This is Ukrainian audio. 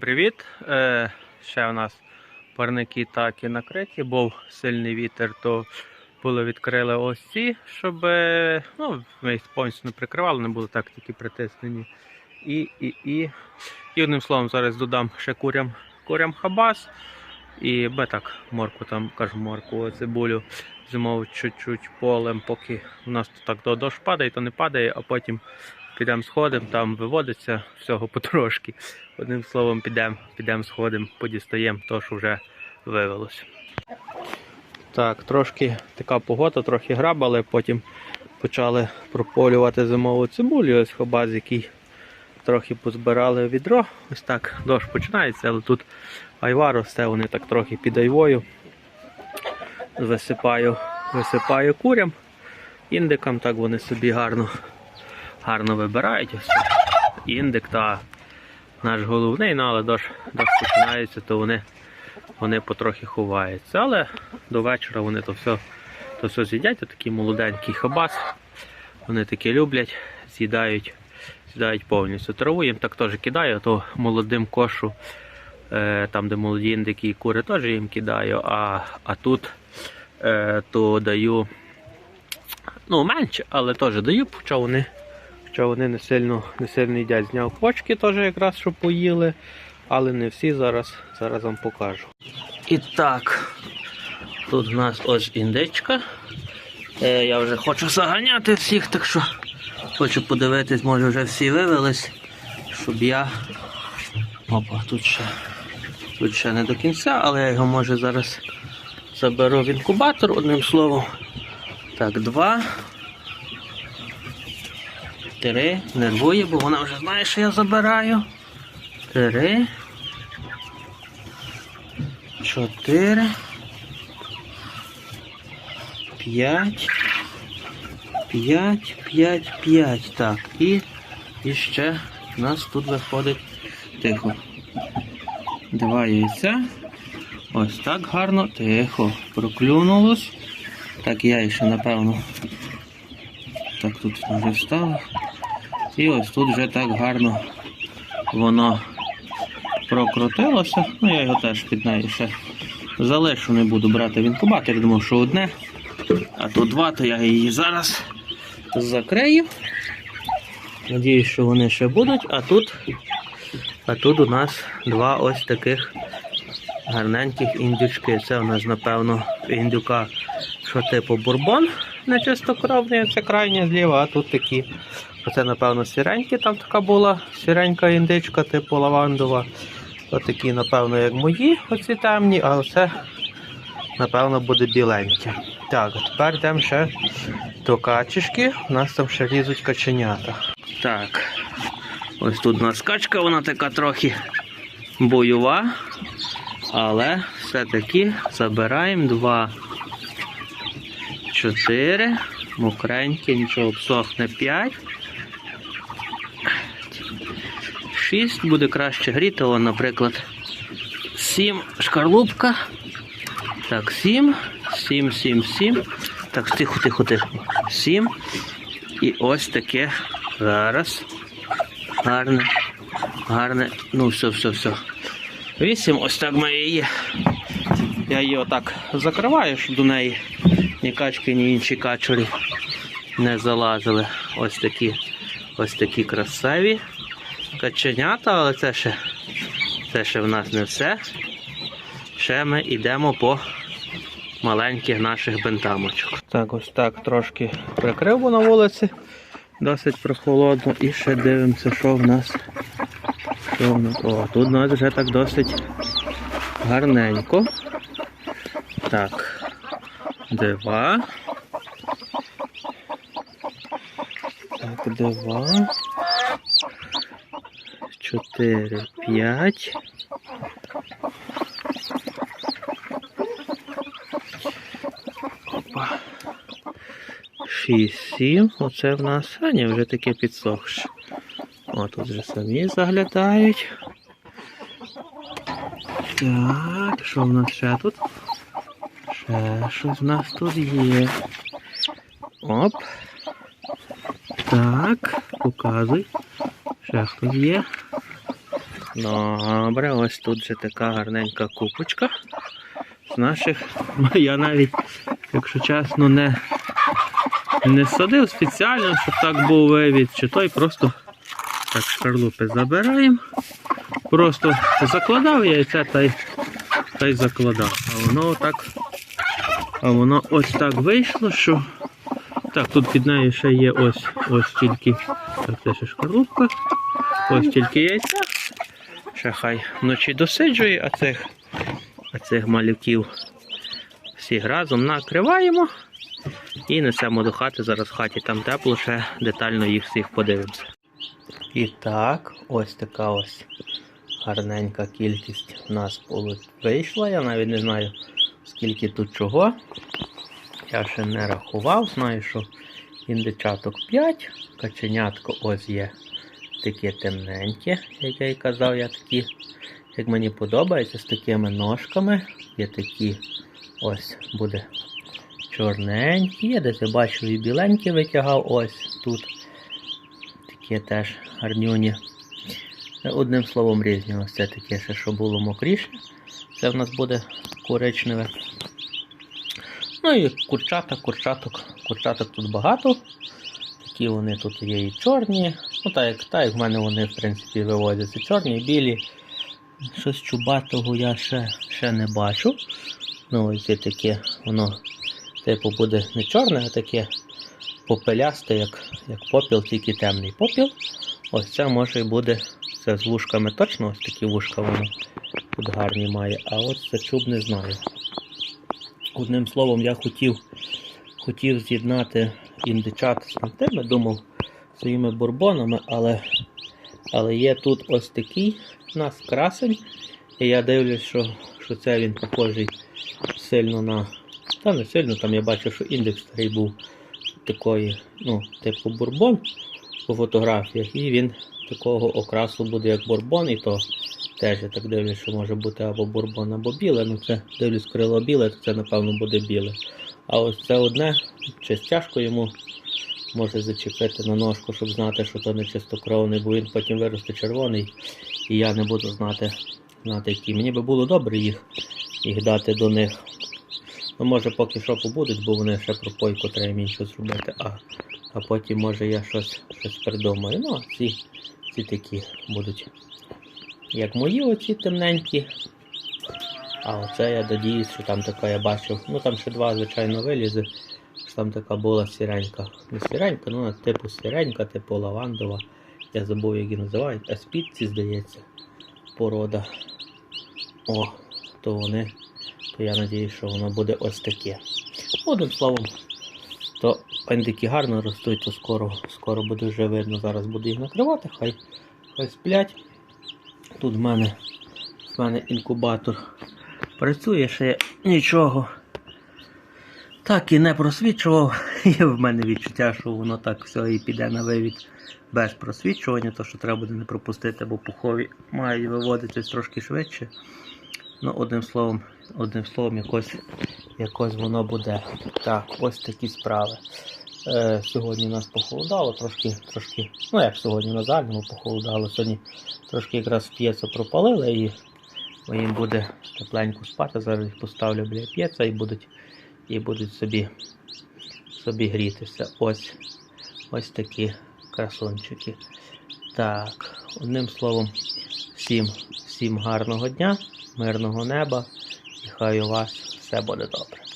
Привіт! Е, ще у нас парники так і накриті, був сильний вітер, то були відкрили ось щоб е, ну, ми їх повністю не прикривали, не були так тільки притиснені. І, і, і, і одним словом, зараз додам ще курям, курям хабас. І ми так морку там, кажу морку, цибулю зимову чуть-чуть полем, поки у нас тут так до дощ падає, то не падає, а потім підемо сходимо, там виводиться всього потрошки. Одним словом, підемо, підемо сходимо, подістаємо то, що вже вивелося. Так, трошки така погода, трохи грабали, потім почали прополювати зимову цибулю, ось хобаз, який трохи позбирали відро. Ось так дощ починається, але тут айва росте, вони так трохи під айвою. Висипаю, висипаю курям, індикам, так вони собі гарно, гарно вибирають. Ось індик та наш головний, ну, але дощ, починається, то вони, вони потрохи ховаються. Але до вечора вони то все, то все з'їдять, такий молоденький хабас. Вони такі люблять, з'їдають, з'їдають повністю. Траву їм так теж кидаю, то молодим кошу, е, там де молоді індики і кури, теж їм кидаю, а, а тут е, то даю ну, менше, але теж даю, хоча вони, хоча вони не сильно, не сильно їдять. Зняв почки теж якраз, щоб поїли, але не всі зараз, зараз вам покажу. І так, тут у нас ось індичка. Е, я вже хочу заганяти всіх, так що хочу подивитись, може вже всі вивелись, щоб я. Опа, тут ще, тут ще не до кінця, але я його може зараз заберу в інкубатор, одним словом. Так, два. Три. Нервує, бо вона вже знає, що я забираю. Три. Чотири. П'ять. П'ять, п'ять, п'ять. Так, і, і ще у нас тут виходить тихо. Два яйця. Ось так гарно, тихо. Проклюнулось. Так, я ще напевно. Так, тут вже встало. І ось тут вже так гарно воно прокрутилося. Ну, я його теж під нею ще залишу, не буду брати в інкубатор. Думав, що одне, а тут два, то я її зараз закрию. Надіюсь, що вони ще будуть, а тут, а тут у нас два ось таких гарненьких індючки. Це у нас, напевно, індюка, що типу бурбон нечистокровний, це крайня зліва, а тут такі. Оце, напевно, сіренькі, там така була сіренька індичка, типу лавандова. Ось такі, напевно, як мої, оці темні, а оце, напевно, буде біленьке. Так, тепер йдемо ще до качечки. У нас там ще лізуть каченята. Так, ось тут у нас качка, вона така трохи бойова. Але все-таки забираємо два, чотири, мокреньке, нічого обсохне п'ять. Шість буде краще гріти, О, наприклад. Сім шкарлупка. Так, сім, сім, сім, сім. Так, тихо, тихо, тихо. Сім. І ось таке. Зараз. Гарне. Гарне. Ну, все, все, все. Вісім, ось так має її. Я її отак закриваю, щоб до неї ні качки, ні інші качурі не залазили. Ось такі ось такі красиві каченята, але це ще, це ще в нас не все. Ще ми йдемо по маленьких наших бентамочок. Так, ось так трошки прикрив на вулиці. Досить прохолодно. І ще дивимося, що в нас. Що в нас? О, тут у нас вже так досить гарненько. Так. Два. Так, два. Чотири, п'ять. Опа. Шість, сім. Оце в нас. А вже таке підсохше. О, тут вже самі заглядають. Так, що в нас ще тут? Ще щось в нас тут є. Оп. Так, показуй. Ще хтось є. Добре, ось тут же така гарненька купочка з наших. Я навіть, якщо чесно, не, не садив спеціально, щоб так був вивід, чи той просто так шкарлупи забираємо. Просто закладав яйце та й, та й закладав. А воно так. А воно ось так вийшло, що. Так, тут під нею ще є ось ось тільки. Так, це ще шкарлупка. Ось тільки яйця. Ще хай вночі досиджує, а цих, а цих малюків всіх разом накриваємо і несемо до хати. Зараз в хаті там тепло, ще детально їх всіх подивимося. І так, ось така ось гарненька кількість у нас вийшла. Я навіть не знаю, скільки тут чого. Я ще не рахував, знаю, що індичаток 5, каченятко ось є таке темненьке, як я і казав, я такі, як мені подобається, з такими ножками. Є такі ось буде чорненькі. Я десь бачу і біленькі витягав ось тут. Такі теж гарнюні. Одним словом різні. Ось це таке ще, що було мокріше. Це в нас буде коричневе. Ну і курчата, курчаток. Курчаток тут багато. Такі вони тут є і чорні. Ну так як, так як в мене вони в принципі виводяться. Чорні, і білі. Щось чубатого я ще, ще не бачу. Ну ось таке, воно типу буде не чорне, а таке попелясте, як, як попіл, тільки темний попіл. Ось це може і буде. Це з вушками точно, ось такі вушка воно тут гарні має. А от це чуб не знаю. Одним словом, я хотів, хотів з'єднати індичат з тими, думав своїми бурбонами, але, але є тут ось такий у нас красень. І я дивлюсь, що, що це він похожий сильно на. Та не сильно, там я бачив, що індекс старий був такої, ну, типу бурбон по фотографіях, і він такого окрасу буде як бурбон, і то теж я так дивлюсь, що може бути або бурбон, або біле. Ну це дивлюсь крило біле, то це напевно буде біле. А ось це одне, щось тяжко йому може зачепити на ножку, щоб знати, що то не чистокровний, бо він потім виросте червоний, і я не буду знати, знати який. Мені би було добре їх, їх дати до них. Ну, може, поки що побудуть, бо вони ще пропойку треба їм інше зробити, а, а потім може я щось, щось придумаю. Ну, ці, ці такі будуть. Як мої оці темненькі. А оце я надіюсь, що там така я бачив. Ну там ще два, звичайно, вилізи. Що там така була сіренька. Не сіренька, ну типу сіренька, типу лавандова. Я забув, як її називають. Аспідці, здається, порода. О, то вони. То я надіюсь, що воно буде ось таке. Одним словом, то індики гарно ростуть, то скоро, скоро буде вже видно. Зараз буду їх накривати, хай, хай сплять. Тут в мене, в мене інкубатор працює, ще нічого. Так і не просвічував. Є в мене відчуття, що воно так все і піде на вивід без просвічування, то що треба буде не пропустити, бо пухові мають виводитись трошки швидше. Ну, одним словом, одним словом, якось, якось воно буде. Так, ось такі справи. Е, сьогодні нас похолодало, трошки, трошки, ну як сьогодні на загальному похолодало, сьогодні трошки якраз п'єця пропалили і їм буде тепленько спати. Зараз їх поставлю біля п'єца і будуть, і будуть собі, собі грітися. Ось, ось такі красунчики. Так, одним словом, всім, всім гарного дня, мирного неба і хай у вас все буде добре.